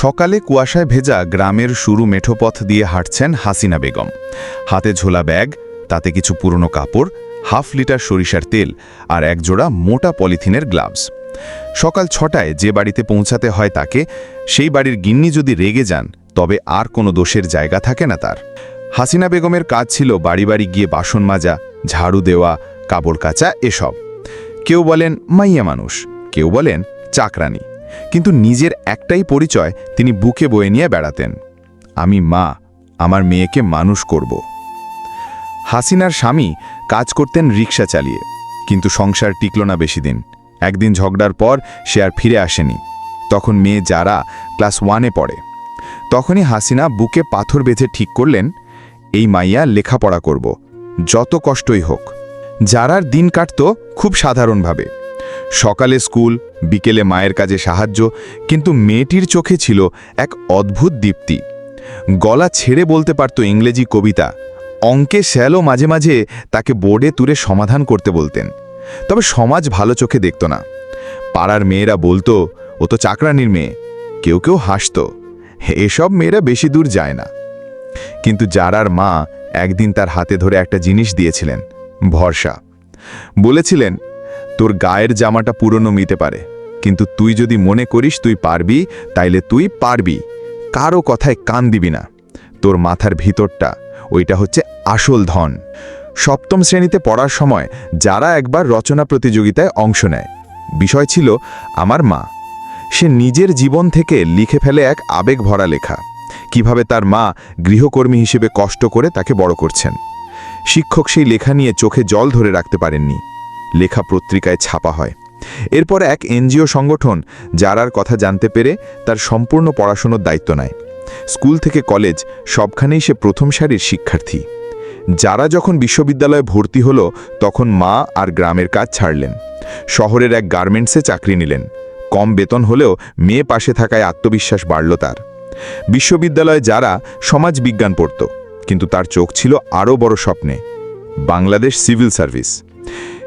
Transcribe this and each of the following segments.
সকালে কুয়াশায় ভেজা গ্রামের শুরু মেঠো পথ দিয়ে হাঁটছেন হাসিনা বেগম। হাতে ঝোলা ব্যাগ, তাতে কিছু পুরনো কাপড়, হাফ লিটার সরিষার তেল আর একজোড়া মোটা পলিথিনের গ্লাভস। সকাল ছটায় যে বাড়িতে পৌঁছাতে হয় তাকে, সেই বাড়ির গিন্নি যদি রেগে যান, তবে আর কোনো দোষের জায়গা থাকে না তার। হাসিনা বেগমের কাজ ছিল বাড়ি বাড়ি গিয়ে বাসন মাজা, ঝাড়ু দেওয়া, কাপড় কাচা, এসব। কেউ বলেন মাইয়া মানুষ, কেউ বলেন চাকরানি। কিন্তু নিজের একটাই পরিচয়, তিনি বুকে বয়ে নিয়ে বেড়াতেন। আমি মা, আমার মেয়েকে মানুষ করব। হাসিনার স্বামী কাজ করতেন রিক্সা চালিয়ে, কিন্তু সংসার টিকল না বেশি দিন একদিন ঝগড়ার পর সে আর ফিরে আসেনি। তখন মেয়ে যারা ক্লাস ওয়ানে পড়ে। তখনই হাসিনা বুকে পাথর বেঁধে ঠিক করলেন, এই মাইয়া লেখাপড়া করব, যত কষ্টই হোক। যারার দিন কাটত খুব সাধারণভাবে। সকালে স্কুল, বিকেলে মায়ের কাজে সাহায্য, কিন্তু মেয়েটির চোখে ছিল এক অদ্ভুত দীপ্তি। গলা ছেড়ে বলতে পারত ইংরেজি কবিতা। অঙ্কে শ্যালো মাঝে মাঝে তাকে বোর্ডে তুলে সমাধান করতে বলতেন। তবে সমাজ ভালো চোখে দেখত না। পাড়ার মেয়েরা বলতো, ও তো চাকরানির মেয়ে। কেউ কেউ হাসত। এসব মেয়েরা বেশি দূর যায় না। কিন্তু যারার মা একদিন তার হাতে ধরে একটা জিনিস দিয়েছিলেন, ভরসা। বলেছিলেন তোর গায়ের জামাটা পুরনো মিতে পারে। কিন্তু তুই যদি মনে করিস তুই পারবি, তাইলে তুই পারবি। কারও কথায় কান দিবি না। তোর মাথার ভিতরটা, ওইটা হচ্ছে আসল ধন। সপ্তম শ্রেণীতে পড়ার সময় যারা একবার রচনা প্রতিযোগিতায় অংশ নেয়। বিষয় ছিল আমার মা। সে নিজের জীবন থেকে লিখে ফেলে এক আবেগ ভরা লেখা। কীভাবে তার মা গৃহকর্মী হিসেবে কষ্ট করে তাকে বড় করছেন। শিক্ষক সেই লেখা নিয়ে চোখে জল ধরে রাখতে পারেননি। লেখা পত্রিকায় ছাপা হয়। এরপর এক এনজিও সংগঠন যারার কথা জানতে পেরে তার সম্পূর্ণ পড়াশোনার দায়িত্ব নেয়। স্কুল থেকে কলেজ, সবখানেই সে প্রথম সারির শিক্ষার্থী। যারা যখন বিশ্ববিদ্যালয়ে ভর্তি হলো, তখন মা আর গ্রামের কাজ ছাড়লেন। শহরের এক গার্মেন্টসে চাকরি নিলেন। কম বেতন হলেও মেয়ে পাশে থাকায় আত্মবিশ্বাস বাড়ল তার। বিশ্ববিদ্যালয়ে যারা সমাজ বিজ্ঞান পড়ত, কিন্তু তার চোখ ছিল আরও বড় স্বপ্নে। Bangladesh civil service.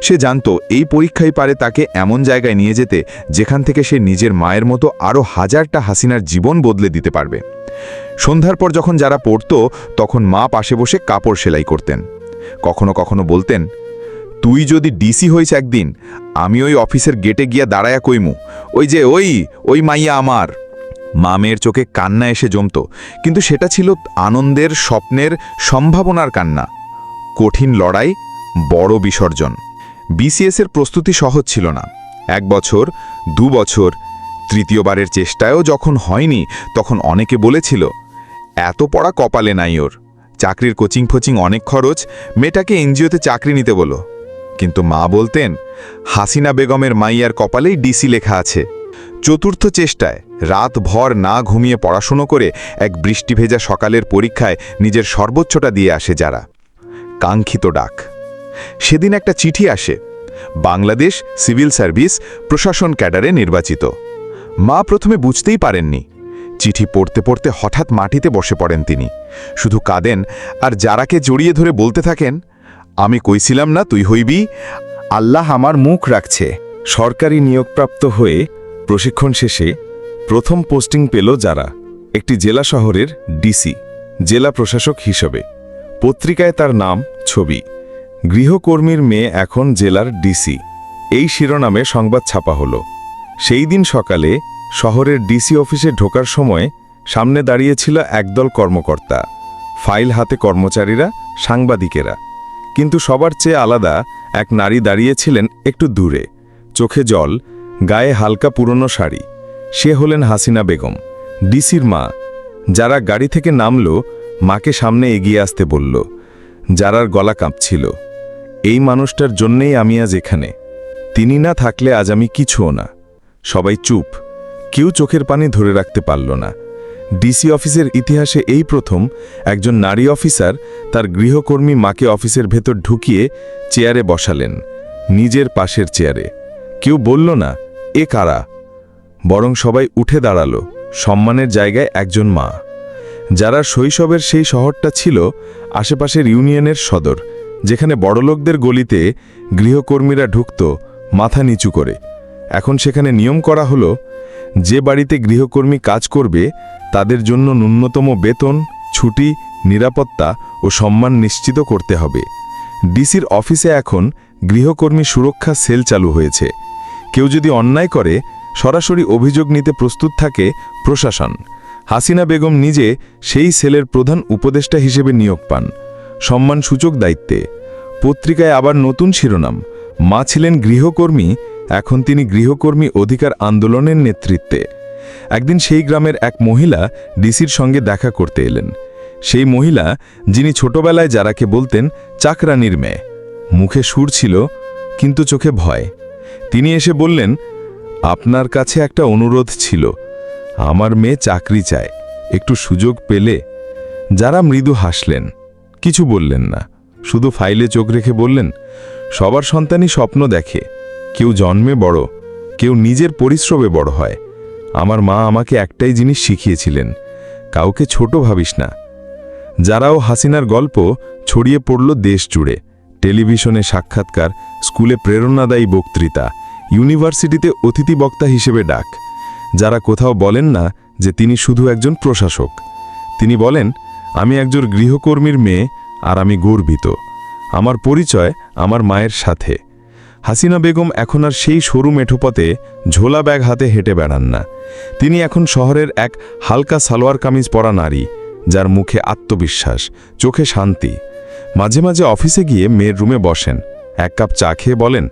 সে জানত এই পরীক্ষাই পারে তাকে এমন জায়গায় নিয়ে যেতে যেখান থেকে সে নিজের মায়ের মতো আরও হাজারটা হাসিনার জীবন বদলে দিতে পারবে। সন্ধ্যার পর যখন যারা পড়তো, তখন মা পাশে বসে কাপড় সেলাই করতেন। কখনো কখনো বলতেন, তুই যদি ডিসি হইস একদিন, আমি ওই অফিসের গেটে গিয়া দাঁড়ায়া কইমু। ওই যে ওই ওই মাইয়া আমার। মা মেয়ের চোখে কান্না এসে জমত, কিন্তু সেটা ছিল আনন্দের, স্বপ্নের, সম্ভাবনার কান্না। কঠিন লড়াই বড় বিসর্জন। বিসিএসের প্রস্তুতি সহজ ছিল না। এক বছর, দু বছর, তৃতীয়বারের চেষ্টায়ও যখন হয়নি, তখন অনেকে বলেছিল, এত পড়া কপালে নাই ওর। চাকরির কোচিং ফোচিং অনেক খরচ, মেয়েটাকে এনজিওতে চাকরি নিতে বলো। কিন্তু মা বলতেন, হাসিনা বেগমের মাইয়ার কপালেই ডিসি লেখা আছে। চতুর্থ চেষ্টায় রাত ভর না ঘুমিয়ে পড়াশুনো করে এক বৃষ্টি ভেজা সকালের পরীক্ষায় নিজের সর্বোচ্চটা দিয়ে আসে যারা। কাঙ্ক্ষিত ডাক। সেদিন একটা চিঠি আসে। বাংলাদেশ সিভিল সার্ভিস প্রশাসন ক্যাডারে নির্বাচিত। মা প্রথমে বুঝতেই পারেননি। চিঠি পড়তে পড়তে হঠাৎ মাটিতে বসে পড়েন তিনি। শুধু কাঁদেন আর যারাকে জড়িয়ে ধরে বলতে থাকেন, আমি কইছিলাম না, তুই হইবি? আল্লাহ আমার মুখ রাখছে। সরকারি নিয়োগপ্রাপ্ত হয়ে প্রশিক্ষণ শেষে প্রথম পোস্টিং পেল যারা, একটি জেলা শহরের ডিসি, জেলা প্রশাসক হিসেবে। পত্রিকায় তার নাম, ছবি। গৃহকর্মীর মেয়ে এখন জেলার ডিসি। এই শিরোনামে সংবাদ ছাপা হলো। সেই দিন সকালে শহরের ডিসি অফিসে ঢোকার সময় সামনে দাঁড়িয়েছিল একদল কর্মকর্তা, ফাইল হাতে কর্মচারীরা, সাংবাদিকেরা। কিন্তু সবার চেয়ে আলাদা এক নারী দাঁড়িয়েছিলেন একটু দূরে। চোখে জল, গায়ে হালকা পুরনো শাড়ি। সে হলেন হাসিনা বেগম, ডিসির মা। যারা গাড়ি থেকে নামল, মাকে সামনে এগিয়ে আসতে বলল, যারার গলা কাঁপছিল। এই মানুষটার জন্যেই আমি আজ এখানে। তিনি না থাকলে আজ আমি কিছুও না। সবাই চুপ। কেউ চোখের পানি ধরে রাখতে পারল না। ডিসি অফিসের ইতিহাসে এই প্রথম একজন নারী অফিসার তার গৃহকর্মী মাকে অফিসের ভেতর ঢুকিয়ে চেয়ারে বসালেন, নিজের পাশের চেয়ারে। কেউ বলল না, এ কারা? বরং সবাই উঠে দাঁড়াল, সম্মানের জায়গায় একজন মা। যারা শৈশবের সেই শহরটা ছিল, আশেপাশের ইউনিয়নের সদর যেখানে বড়লোকদের গলিতে গৃহকর্মীরা ঢুকত, মাথা নিচু করে। এখন সেখানে নিয়ম করা হলো, যে বাড়িতে গৃহকর্মী কাজ করবে, তাদের জন্য ন্যূনতম বেতন, ছুটি, নিরাপত্তা ও সম্মান নিশ্চিত করতে হবে। ডিসির অফিসে এখন গৃহকর্মী সুরক্ষা সেল চালু হয়েছে। কেউ যদি অন্যায় করে, সরাসরি অভিযোগ নিতে প্রস্তুত থাকে প্রশাসন। হাসিনা বেগম নিজে সেই সেলের প্রধান উপদেষ্টা হিসেবে নিয়োগ পান। সম্মানসূচক দায়িত্বে। পত্রিকায় আবার নতুন শিরোনাম, মা ছিলেন গৃহকর্মী, এখন তিনি গৃহকর্মী অধিকার আন্দোলনের নেতৃত্বে। একদিন সেই গ্রামের এক মহিলা ডিসির সঙ্গে দেখা করতে এলেন। সেই মহিলা, যিনি ছোটবেলায় যারাকে বলতেন চাকরানির মেয়ে। মুখে সুর ছিল, কিন্তু চোখে ভয়। তিনি এসে বললেন, আপনার কাছে একটা অনুরোধ ছিল। আমার মেয়ে চাকরি চায়। একটু সুযোগ পেলে? যারা মৃদু হাসলেন। কিছু বললেন না। শুধু ফাইলে চোখ রেখে বললেন, সবার সন্তানই স্বপ্ন দেখে, কেউ জন্মে বড়, কেউ নিজের পরিশ্রমে বড় হয়। আমার মা আমাকে একটাই জিনিস শিখিয়েছিলেন, কাউকে ছোট ভাবিস না। যারাও হাসিনার গল্প ছড়িয়ে পড়ল দেশ জুড়ে, টেলিভিশনে সাক্ষাৎকার, স্কুলে প্রেরণাদায়ী বক্তৃতা, ইউনিভার্সিটিতে অতিথি বক্তা হিসেবে ডাক। যারা কোথাও বলেন না যে তিনি শুধু একজন প্রশাসক। তিনি বলেন আমি একজন গৃহকর্মীর মেয়ে আর আমি গর্বিত। আমার পরিচয় আমার মায়ের সাথে। হাসিনা বেগম এখন আর সেই সরু মেঠোপথে ঝোলা ব্যাগ হাতে হেঁটে বেড়ান না। তিনি এখন শহরের এক হালকা সালোয়ার কামিজ পরা নারী, যার মুখে আত্মবিশ্বাস, চোখে শান্তি। মাঝে মাঝে অফিসে গিয়ে মেয়ের রুমে বসেন। এক কাপ চা খেয়ে বলেন,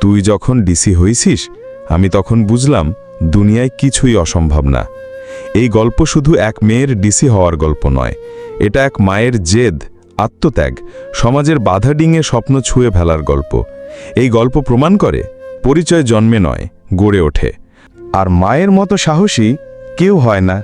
তুই যখন ডিসি হইছিস, আমি তখন বুঝলাম দুনিয়ায় কিছুই অসম্ভব না। এই গল্প শুধু এক মেয়ের ডিসি হওয়ার গল্প নয়, এটা এক মায়ের জেদ, আত্মত্যাগ, সমাজের বাধা ডিঙে স্বপ্ন ছুঁয়ে ফেলার গল্প। এই গল্প প্রমাণ করে পরিচয় জন্মে নয়, গড়ে ওঠে। আর মায়ের মতো সাহসী কেউ হয় না।